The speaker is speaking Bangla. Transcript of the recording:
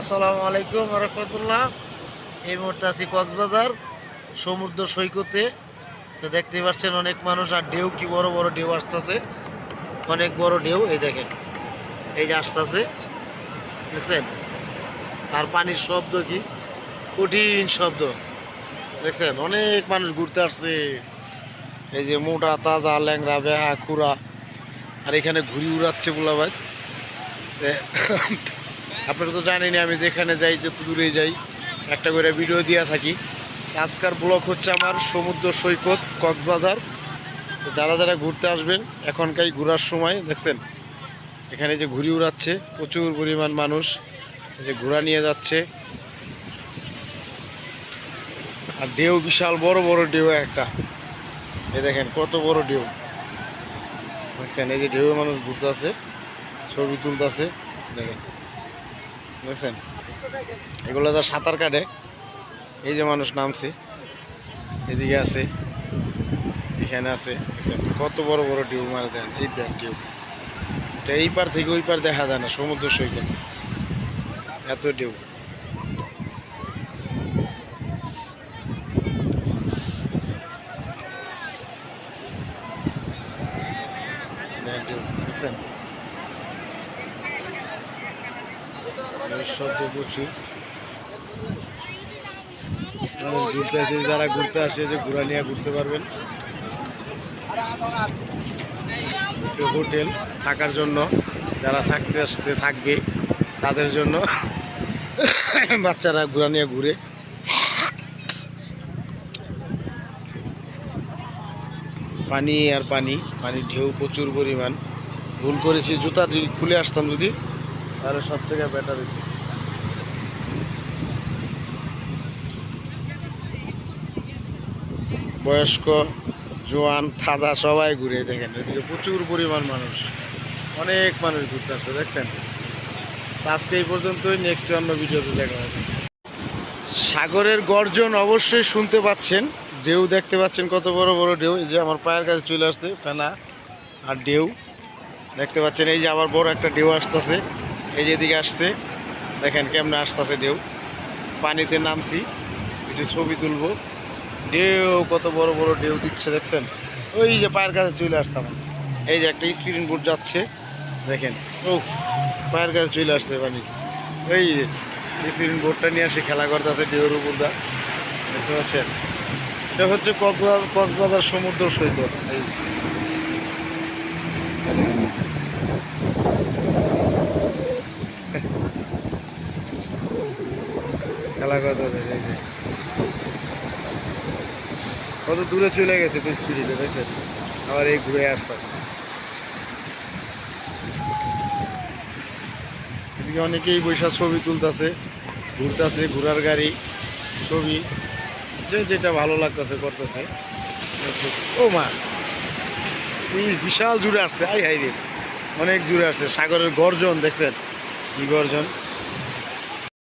আসসালামু আলাইকুম রহমতুল্লাহ। এই মুহূর্তে আছি কক্সবাজার, সমুদ্র সৈকতে। তো দেখতে পাচ্ছেন অনেক মানুষ আর ঢেউ, কি বড় বড় ঢেউ আসতেছে। অনেক বড় ঢেউ, এই দেখেন। এই যে আসতেছে, দেখছেন? আর পানির শব্দ কি? কঠিন শব্দ। দেখছেন? অনেক মানুষ ঘুরতে আসছে। এই যে মোটা, তাজা ল্যাংরা বেহা, খুরা। আর এখানে ঘুরি উড়াচ্ছে বলা ভাই আপনারা তো জানেনই আমি যেখানে যাই, যত দূরে যাই, একটা করে ভিডিও দিয়ে থাকি। আজকার ব্লক হচ্ছে আমার সমুদ্র সৈকত, কক্সবাজার। যারা যারা ঘুরতে আসবেন এখনকার ঘোরার সময়, দেখছেন? এখানে যে ঘুরি উড়াচ্ছে, প্রচুর পরিমাণ মানুষ যে ঘোড়া নিয়ে যাচ্ছে। আর ঢেউ বিশাল, বড় বড় ঢেউ একটা। এই দেখেন, কত বড় ঢেউ। দেখছেন, এই যে ঢেউ মানুষ ঘুরতেছে, ছবি তুলতেছে। দেখেন। বুঝছেন এগুলো যা সাঁতার কাটে, এই যে মানুষ নামছে, এদিকে আছে, এখানে আছে, দেখছেন? কত বড় বড় ঢেউ মারে দেন, এই দেন টিউব এটা এই পার থেকে ওই পার দেখা যায় না, সমুদ্র সৈকত। এত ঢেউ, দেখছেন? প্রচুর ঘুরতে আসে, যারা ঘুরতে আসে, যে ঘোরা নিয়ে ঘুরতে পারবেন। হোটেল থাকার জন্য, যারা থাকতে আসতে থাকবে, তাদের জন্য বাচ্চারা ঘোরা নিয়ে ঘুরে। পানি আর পানি পানি ঢেউ প্রচুর পরিমাণ। ভুল করেছি, জুতা খুলে আসতাম যদি। তাহলে সব থেকে বেটার বয়স্ক, জোয়ান থাজা সবাই ঘুরে দেখেন। এদিকে প্রচুর পরিমাণ মানুষ। অনেক মানুষ ঘুরতে আসছে, দেখছেন? আজকে এই পর্যন্তই নেক্সট অন্য ভিডিওতে দেখা হবে। সাগরের গর্জন অবশ্যই শুনতে পাচ্ছেন। ঢেউ দেখতে পাচ্ছেন, কত বড় বড় ঢেউ। এই যে আমার পায়ের কাছে চলে আসছে ফেনা আর ঢেউ। দেখতে পাচ্ছেন, এই যে আবার বড় একটা ঢেউ আসতেছে। এই যে এদিকে আসছে, দেখেন কেমনে আসতেছে ঢেউ। পানিতে নামছি, কিছু ছবি তুলবো। ঢেউ, কত বড় বড় ঢেউ দিচ্ছে, দেখছেন? ওই যে পায়ের কাছে চলে আসছে আমার। এই যে একটা স্পিরিন বোট যাচ্ছে, দেখেন। ও পায়ের কাছে চলে আসছে পানি। এই যে স্পিরিন বোটটা নিয়ে আসে, খেলা করতেছে ঢেউর উপর দা দেখতে পাচ্ছেন? এটা হচ্ছে কক্সবাজার কক্সবাজার সমুদ্র সৈকত। এই খেলা কত দূরে চলে গেছে আবার এই ঘুরে আসতে এদিকে অনেকেই বৈশা ছবি তুলতেছে, ঘুরতেছে, ঘোরার গাড়ি, ছবি। যে যেটা ভালো লাগতেছে করতেছে। ও মা বিশাল জুড়ে আসছে, আই হাই রে। অনেক জুড়ে আসছে, সাগরের গর্জন, দেখছেন? কি গর্জন?